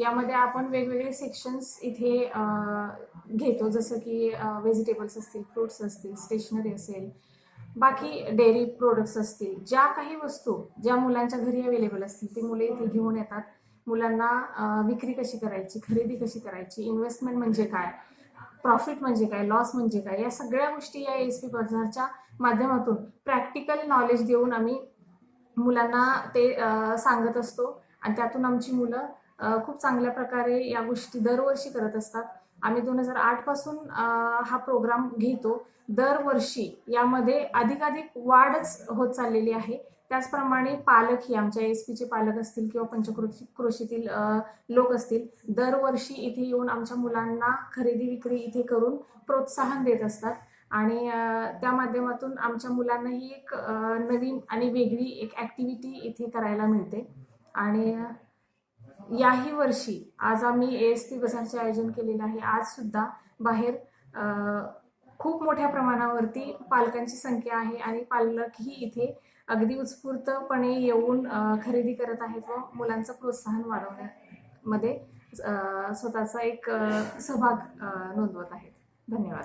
यामध्ये आपण वेगवेगळे सेक्शन्स इथे घेतो. जसं की व्हेजिटेबल्स असतील फ्रुट्स असतील स्टेशनरी असेल बाकी डेअरी प्रोडक्ट्स असतील ज्या काही वस्तू ज्या मुलांच्या घरी अवेलेबल असतील ते मुले इथे घेऊन येतात. मुलांना विक्री कशी करायची खरेदी कशी करायची इन्व्हेस्टमेंट म्हणजे काय प्रॉफिट म्हणजे काय लॉस म्हणजे काय या सगळ्या गोष्टी या एस पी बाजारच्या माध्यमातून प्रॅक्टिकल नॉलेज देऊन आम्ही मुलांना ते सांगत असतो. आणि त्यातून आमची मुलं खूप चांगल्या प्रकारे या गोष्टी दरवर्षी करत असतात. आम्ही दोन हजार आठपासून हा प्रोग्राम घेतो. दरवर्षी यामध्ये अधिकाधिक वाढच होत चाललेली आहे. त्याचप्रमाणे पालक ही आमच्या एस पीचे पालक असतील किंवा पंचकृषी कृषीतील लोक असतील दरवर्षी इथे येऊन आमच्या मुलांना खरेदी विक्री इथे करून प्रोत्साहन देत असतात. आणि त्या माध्यमातून आमच्या मुलांना ही एक नवीन आणि वेगळी एक ॲक्टिव्हिटी इथे करायला मिळते. आणि याही वर्षी आज आम्ही ए एस पी बसांचे आयोजन केलेलं आहे. आज सुद्धा बाहेर खूप मोठ्या प्रमाणावरती पालकांची संख्या आहे आणि पालकही इथे अगदी उत्स्फूर्तपणे येऊन खरेदी करत आहेत व मुलांचं प्रोत्साहन वाढवण्यामध्ये स्वतःचा एक सहभाग नोंदवत आहेत. धन्यवाद.